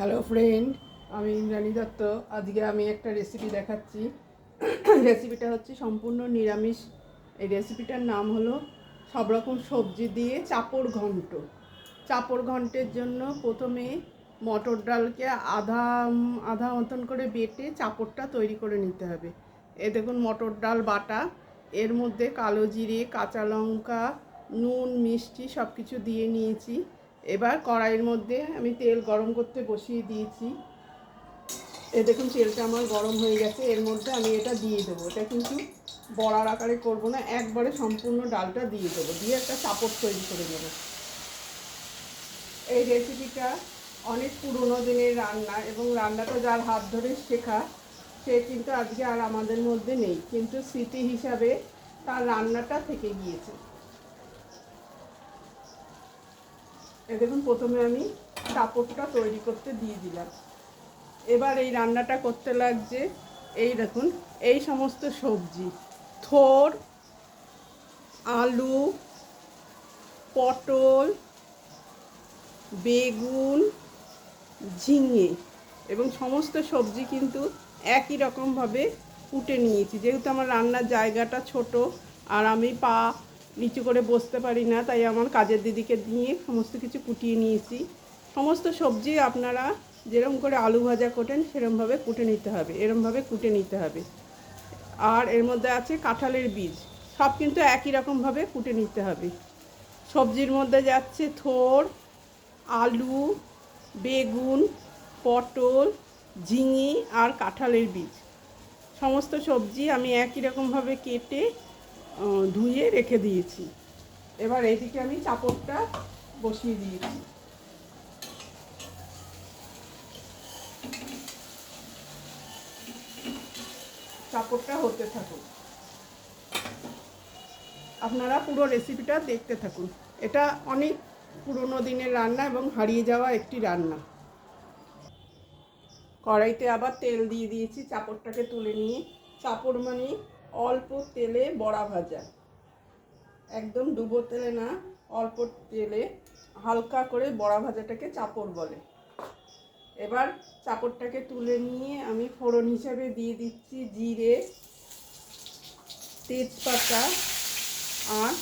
Hello friend আমি ইন্দ্রাণী দত্ত। আজকে আমি একটা রেসিপি দেখাচ্ছি। রেসিপিটা হচ্ছে সম্পূর্ণ নিরামিষ। এই রেসিপিটার নাম হলো সব রকম সবজি দিয়ে চাপড় ঘন্ট। চাপড় ঘন্টের জন্য প্রথমে মটর ডালকে আধা আধা মতন করে বেটে চাপড়টা তৈরি করে নিতে হবে। এ দেখুন মটর ডাল বাটা। এর মধ্যে কালো জিরে, কাঁচা লঙ্কা, নুন, মিষ্টি সব কিছু দিয়ে নিয়েছি। এবার কড়াইয়ের মধ্যে আমি তেল গরম করতে বসিয়ে দিয়েছি। এ দেখুন, তেলটা আমার গরম হয়ে গেছে। এর মধ্যে আমি এটা দিয়ে দেবো। এটা কিন্তু বড়ার আকারে করব না, একবারে সম্পূর্ণ ডালটা দিয়ে দেবো। দিয়ে একটা চাপড় তৈরি করে নেব। এই রেসিপিটা অনেক পুরনো দিনের রান্না এবং রান্নাটা যার হাত ধরে শেখা, সে কিন্তু আজকে আর আমাদের মধ্যে নেই। কিন্তু স্মৃতি হিসাবে তার রান্নাটা থেকে গিয়েছে এ দেখুন, প্রথমে আমি কাপড়টা তৈরি করতে দিয়ে দিলাম। এবার এই রান্নাটা করতে লাগছে এই দেখুন, এই সমস্ত সবজি, থোর, আলু, পটল, বেগুন, ঝিঙে এবং সমস্ত সবজি কিন্তু একই রকমভাবে কুটে নিয়েছি। যেহেতু আমার রান্নার জায়গাটা ছোট, আর আমি পা নিচু করে বসতে পারি না, তাই আমার কাজের দিদিকে নিয়ে সমস্ত কিছু কুটিয়ে নিয়েছি। সমস্ত সবজি আপনারা যেরকম করে আলু ভাজা কোটেন সেরমভাবে কুটে নিতে হবে এরমভাবে কুটে নিতে হবে। আর এর মধ্যে আছে কাঁঠালের বীজ, সব কিন্তু একই রকমভাবে কুটে নিতে হবে। সবজির মধ্যে যাচ্ছে থোর, আলু, বেগুন, পটল, ঝিঙে আর কাঁঠালের বীজ। সমস্ত সবজি আমি একই রকমভাবে কেটে ধুয়ে রেখে দিয়েছি। এবার এদিকে আমি চাপড়টা বসিয়ে দিয়েছি। চাপড়টা হতে থাকুক। আপনারা পুরো রেসিপিটা দেখতে থাকুন। এটা অনেক পুরনো দিনের রান্না এবং হারিয়ে যাওয়া একটি রান্না। কড়াইতে আবার তেল দিয়ে দিয়েছি চাপড়টাকে তুলে নিয়ে। চাপড় মানে অল্প তেলে বড়া ভাজা। একদম ডুবো তেলে না, অল্প তেলে হালকা করে বড়া ভাজাটাকে চাপড় বলে। এবার চাপড়টাকে তুলে নিয়ে আমি ফোড়ন হিসাবে দিয়ে দিচ্ছি জিরে, তেজপাতা আর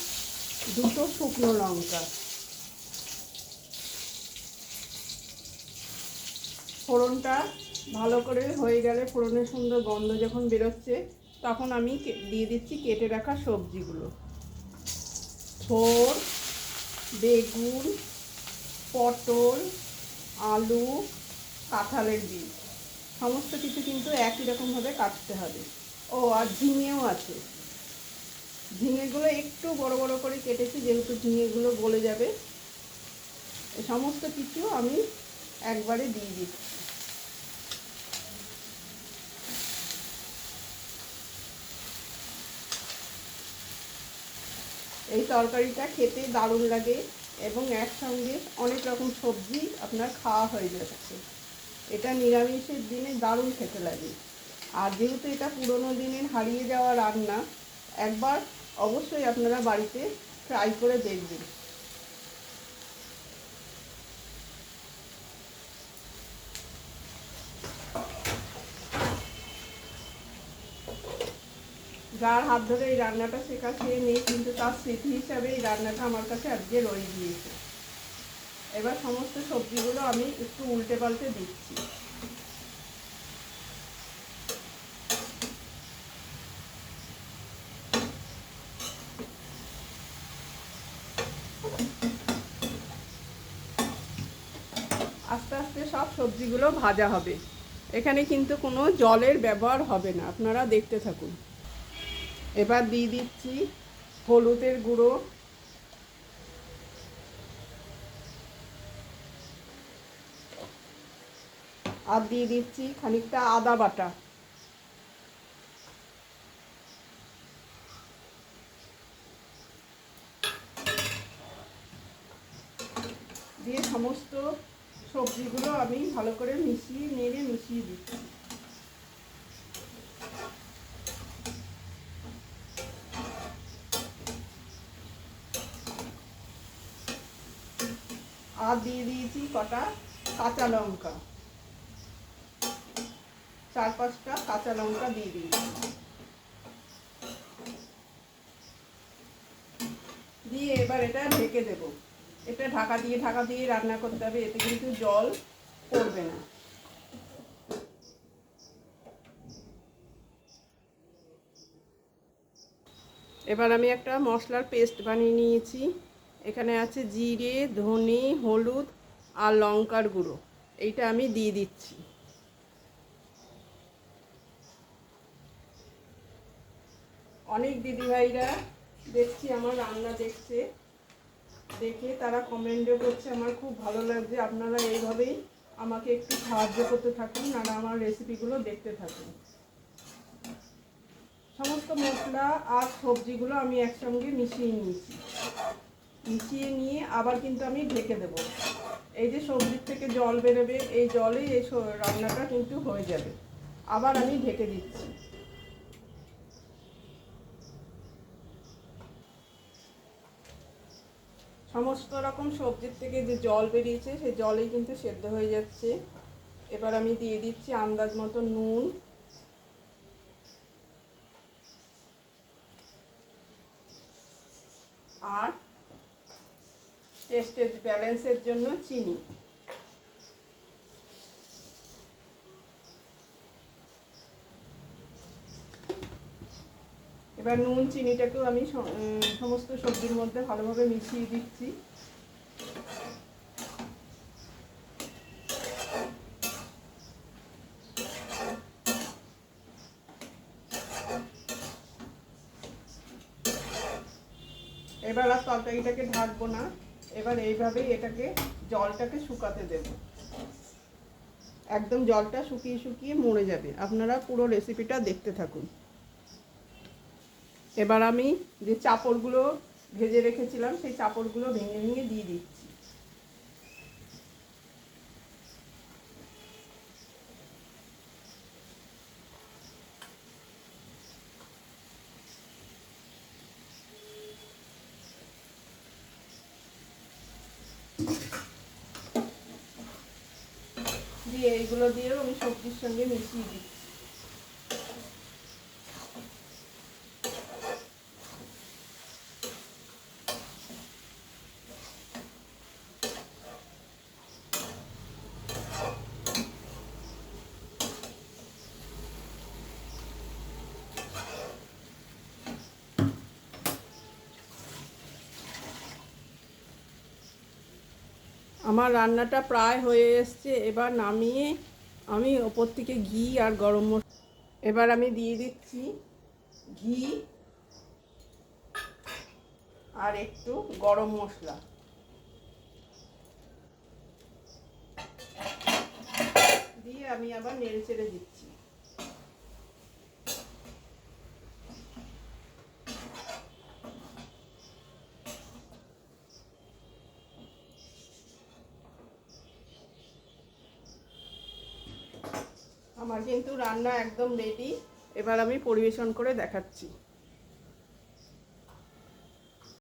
দুটো শুকনো লঙ্কা। ফোড়নটা ভালো করে হয়ে গেলে ফোড়নের সুন্দর গন্ধ যখন বেরোচ্ছে তখন আমি দিয়ে দিচ্ছি কেটে রাখা সবজিগুলো। থোর বেগুন, পটল, আলু, কাঁঠালের বীজ। সমস্ত কিছু কিন্তু একই রকমভাবে কাটতে হবে। ও, আর ঝিঙেও আছে। ঝিঙেগুলো একটু বড় বড় করে কেটেছি, যেহেতু ঝিঙেগুলো গলে যাবে। সমস্ত কিছু আমি একবারে দিয়ে দিচ্ছি। এই তরকারিটা খেতে দারুণ লাগে এবং একসঙ্গে অনেক রকম সবজি আপনার খাওয়া হয়ে যাচ্ছে। এটা নিরামিষের দিনে দারুণ খেতে লাগে। আর যেহেতু এটা পুরনো দিনের হারিয়ে যাওয়া রান্না, একবার অবশ্যই আপনারা বাড়িতে ট্রাই করে দেখবেন। যার হাত ধরে এই রান্নাটা শেখা সে নেই, কিন্তু তার স্মৃতি হিসাবে এই রান্নাটা আমার কাছে আজকে রয়ে গিয়েছে। এবার সমস্ত সবজিগুলো আমি একটু উল্টে পাল্টে দিচ্ছি। আস্তে আস্তে সব সবজিগুলো ভাজা হবে। এখানে কিন্তু কোনো জলের ব্যবহার হবে না, আপনারা দেখতে থাকুন। এবার দিয়ে দিচ্ছি হলুদের গুঁড়ো। আর দিয়ে দিচ্ছি খানিকটা আদা বাটা। দিয়ে সমস্ত সবজিগুলো আমি ভালো করে মিশিয়ে, নেড়ে মিশিয়ে দিচ্ছি। আর দিয়ে দিয়েছি কটা? কাঁচা লঙ্কা। চার পাঁচটা কাঁচা লঙ্কা দিয়ে দিই দিয়ে এবার এটা ঢেকে দেব। এটা ঢাকা দিয়ে ঢাকা দিয়ে রান্না করতে হবে, এতে কিন্তু জল পড়বে না। এবার আমি একটা মশলার পেস্ট বানিয়ে নিয়েছি। এখানে আছে জিরে, ধনে, হলুদ আর লঙ্কার গুঁড়ো। এইটা আমি দিয়ে দিচ্ছি। অনেক দিদিভাইরা দেখছি, আমার রান্না দেখছে। দেখে তারা কমেন্টও করছে আমার খুব ভালো লাগছে, আপনারা এইভাবেই আমাকে একটু সাহায্য করতে থাকুন, আর আমার রেসিপিগুলো দেখতে থাকুন। সমস্ত মশলা আর সবজিগুলো আমি একসঙ্গে মিশিয়ে নিয়েছি। মিশিয়ে নিয়ে আবার কিন্তু আমি ঢেকে দেব। এই যে সবজির থেকে জল বেরোবে, এই জলেই এই রান্নাটা কিন্তু হয়ে যাবে। আবার আমি ঢেকে দিচ্ছি। সমস্ত রকম সবজির থেকে যে জল বেরিয়েছে, সেই জলেই কিন্তু সেদ্ধ হয়ে যাচ্ছে। এবার আমি দিয়ে দিচ্ছি আন্দাজ মতো নুন। আর টেস্টের ব্যালেন্সের জন্য চিনি। এবার নুন, চিনিটাকেও আমি সমস্ত সবজির মধ্যে ভালোভাবে মিশিয়ে দিচ্ছি। এবার আর তরকারিটাকে ঢাকবো না। এবার এইভাবেই এটাকে জলটাকে শুকাতে দেব। একদম জলটা শুকিয়ে শুকিয়ে মরে যাবে। আপনারা পুরো রেসিপিটা দেখতে থাকুন। এবার আমি যে চাপড়গুলো ভেজে রেখেছিলাম, সেই চাপড়গুলো ভেঙে ভেঙে দিয়ে দিচ্ছি। দিয়ে এইগুলো দিয়েও আমি সবজির সঙ্গে মিশিয়ে দিচ্ছি। আমার রান্নাটা প্রায় হয়ে এসছে। এবার নামিয়ে আমি ওপর থেকে ঘি আর গরম মশলা এবার আমি দিয়ে দিচ্ছি ঘি আর একটু গরম মশলা। দিয়ে আমি আবার নেড়ে চেড়ে দিচ্ছি। আমার কিন্তু রান্না একদম রেডি এবার আমি পরিবেশন করে দেখাচ্ছি।